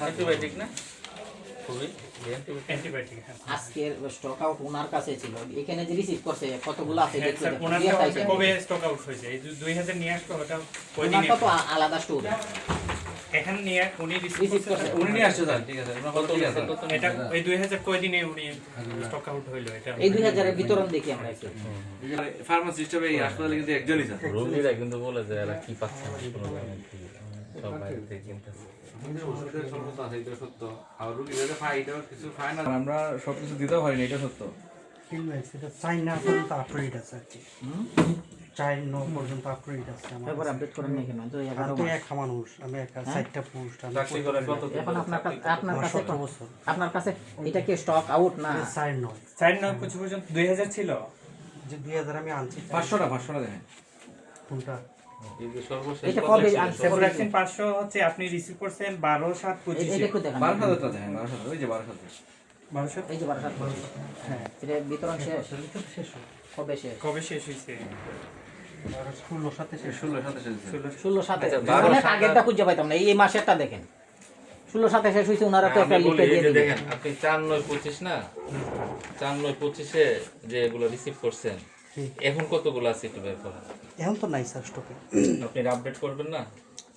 Antibiotic না? খুবই antibiotic antibiotic হ্যাঁ। আজকের স্টক আউট ওনার কাছে ছিল। এখানে যে রিসিভ করছে কতগুলো আছে হ্যাঁ, দেখতে স্যার দেখুন। ওনার দুই একটা item। কবে স্টক আউট হয়েছে? এই দুই হাজার নিয়ে আসলো ওটা কয়দিনে ওনারটা আলাদা স্টোর এখানে নিয়ে উনি রিসিভ করছে। করছে। উনি নিয়ে আসছে স্যার ঠিক আছে কত কথা ঠিক আছে? কত এটা এই দুই হাজার কয়দিনে উনি স্টক আউট হইল এটা এই দুই হাজারের বিতরণ দেখি আমরা একটু। ফার্মাসি হিসেবে এই হাসপাতালে কিন্তু একজনই স্যার রোগীরা কিন্তু বলে যে এরা কি পাচ্ছে কোনো আমরা সব কিছু পারিনি এটা সত্য। চাইনা পর্যন্ত আপগ্রেড আছে আর কি। চাইনা পর্যন্ত আপগ্রেড আছে আমার আপডেট করেন না কেন তো আমি এগারো তো মাস। একা মানুষ আমি একা চারটা পোস্ট আমি চাকরি করে কত এখন আপনার কাছে আপনার কাছে সতেরো বছর। আপনার কাছে এটা কি স্টক আউট না? চার নয় চার নয় পঁচিশ পর্যন্ত দুই হাজার ছিল। যে দুই হাজার আমি আনছি পাঁচশোটা পাঁচশোটা দেখেন কোনটা? আপনি রিসিভ করছেন বারো সাত পঁচিশে। এটা একটু দেখান। বারো হাজারটা বারো হাজার ওই যে বারো সাত এই যে বারো পঁচিশ। হ্যাঁ। এটা বিতরণ শেষ। শেষ কবে শেষ? কবে শেষ হয়েছে আর সাথে শেষ ষোলো সাথে শেষ ষোলো ষোলো সাথে অনেক আগেরটা খুঁজে পাইতাম না এই মাসেরটা দেখেন। ষোলো সাথে শেষ হয়েছে ওনারা তো একটা লিখে দিয়ে দেখেন আপনি চার নয় পঁচিশ না? চার নয় পঁচিশে যে এগুলো রিসিভ করছেন এখন কতগুলো আছে একটু বের করেন? এখন তো নাই স্যার স্টকে আপনি আপডেট করবেন না?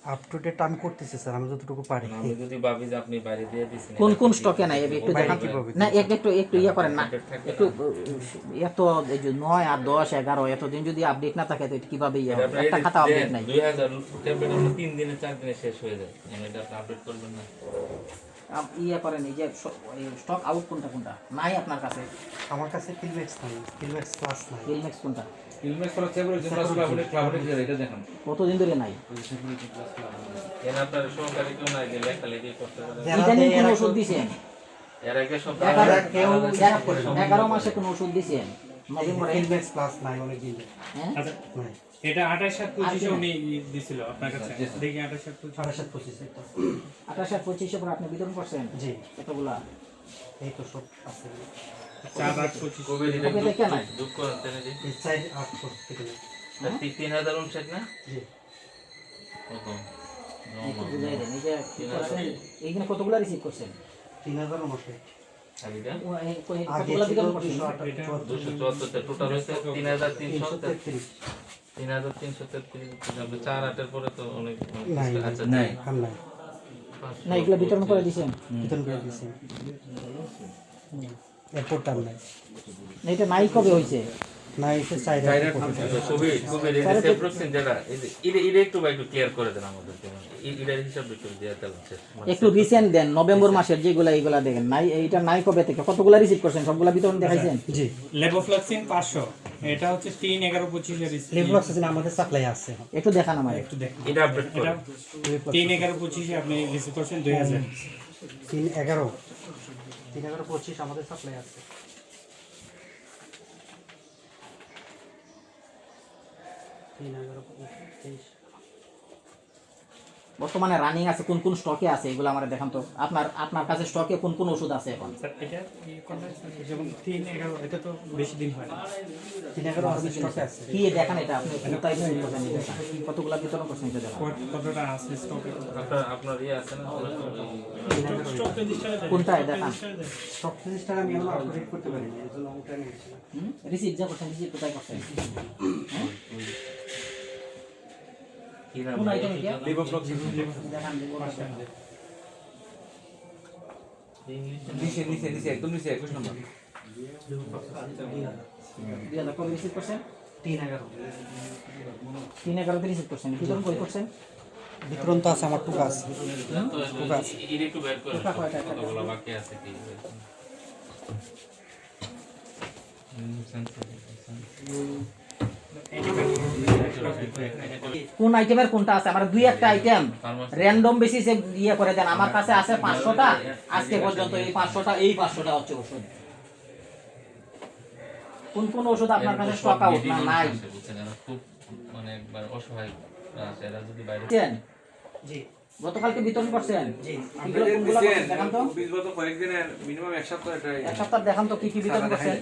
আপ টু ডেট আমি করতেছি স্যার আমি যতটুকু পারি। আমি যদি ভাবি যে আপনি বাইরে দিয়ে দিচ্ছেন কোন কোন স্টকে নাই? একটু দেখান। না এক- একটু একটু ইয়ে করেন না। একটু এত এই যে নয় আর দশ এগারো এতদিন যদি আপডেট না থাকে তো কীভাবে ইয়ে হবে? একটা খাতা আপডেট নাই। দুই হাজার ট্যাবলেট আমরা তিন দিনে চার দিনে শেষ হয়ে যায়। মানে এটা আপডেট করবেন না। আপ- ইয়ে করেন এই যে স্টক আউট কোনটা কোনটা? নাই আপনার কাছে? আমার কাছে ফিল্মেক্স নাই ফিল্মেক্স প্লাস নাই। ফিল্মেক্স কোনটা? ক্লাবনেট এটা দেখেন। কতদিন ধরে নাই? এগারো মাসে কোন ওষুধ হ্যাঁ? আচ্ছা এটা আঠাশ সাত পঁচিশে উনি দিছিল আপনার কাছে? দেখি আঠাশ সাত পঁচিশ। সাড়ে সাত পঁচিশ আঠাশ আর পঁচিশে পর আপনি বিতরণ করছেন? জি। কতগুলা এই তো সব আছে। চার আট পঁচিশ কবে দুঃখ তিন হাজার উনষাট না? জি। এইখানে কতগুলা রিসিভ করছেন তিন হাজার উনষাট। বিতরণ চার আটের পরে তো অনেক আচ্ছা নাই। আর নাই। না এগুলো বিতরণ করে দিছেন? বেতন করে দিয়েছি এরপর নাই। এটা নাই কবে হয়েছে? না এসে এই সেপ্রোক্সিন যেটা এটা এটা একটু একটু ক্লিয়ার করে দেন আমাদেরকে এটার হিসাব একটু দিয়ে দেওয়া হচ্ছে একটু রিসেন্ট দেন নভেম্বর মাসের যেগুলা এইগুলা দেখেন। নাই এইটা নাই কবে থেকে? কতগুলা রিসিভ করছেন? সবগুলা বিতরণ দেখাইছেন? জি। লেবোফ্লাক্সিন পাঁচশো। এটা হচ্ছে তিন এগারো পঁচিশে লেভলক্সিন আমাদের সাপ্লাই আছে। একটু দেখান আমার একটু দেখুন। এটা আপডেট এটা করে তিন এগারো পঁচিশে আপনি রিসিভ করছেন দুই হাজার। তিন এগারো। তিন এগারো পঁচিশ আমাদের সাপ্লাই আছে। তিন এগারো তেইশ বর্তমানে রানিং আছে কোন কোন স্টকে আছে এগুলো আমার দেখান তো। আপনার আপনার কাছে স্টকে কোন কোন ওষুধ আছে এখন? কি হয় দেখান এটা আপনি। কতগুলা বিতরণ করছেন এটা দেখান। ইয়ে আছে না? কোনটায় দেখান? স্টক রেজিস্টার আমি এখনও আপডেট করতে রিসিভ যা করছেন রিসিভ কোথায় করছেন? কোন আইটেম এটা? লিভোফ্লক্সিন দেখান নিচে নিচে নিচে একদম নিচে। একুশ নম্বর দুই হাজার। কবে রিসিভ করছেন? তিন এগারো তিন এগারোতে রিসিভ করছেন? বিতরণ করে করছেন? বিতরণ তো আছে আমার টুকা আছে। এটা একটু বের করে একটা কতগুলো বাকি আছে কি? কোন আইটেমের কোনটা আছে? আমার দুই একটা আইটেম র্যান্ডম বেসিসে ইয়ে করে দেন। আমার কাছে আছে পাঁচশোটা। আজকে পর্যন্ত এই পাঁচশোটা এই পাঁচশোটা হচ্ছে ওষুধ। কোন কোন ওষুধ আপনার কাছে স্টক আউট না নাই। খুব মানে একবার অসহায় আছে। এরা যদি বাইরে জি। গতকালকে বিতরণ করছেন? দেখান তো। কয়েকদিনের মিনিমাম এক সপ্তাহ এক সপ্তাহ দেখান তো কি কি বিতরণ করছেন?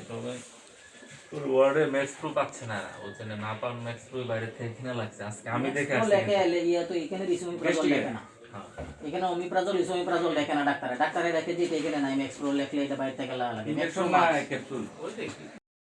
ওয়ার্ডে ম্যাক্স প্রো পাচ্ছে না। বলছে না না পান ম্যাক্স প্রো বাইরে থেকে কিনা লাগছে। আজকে আমি দেখে আসছি। লেখে ইয়ে তো এখানে রিসিভ করে লেখে না। হ্যাঁ। এখানে অমিপ্রাজল ইসোমিপ্রাজল দেখে না। ডাক্তারে ডাক্তারে দেখে যে এখানে নাই লেখলে এটা বাইরে থেকে লাগা। লাগে ইনজেকশন ম্যাক্সপ্রো না ক্যাপসুল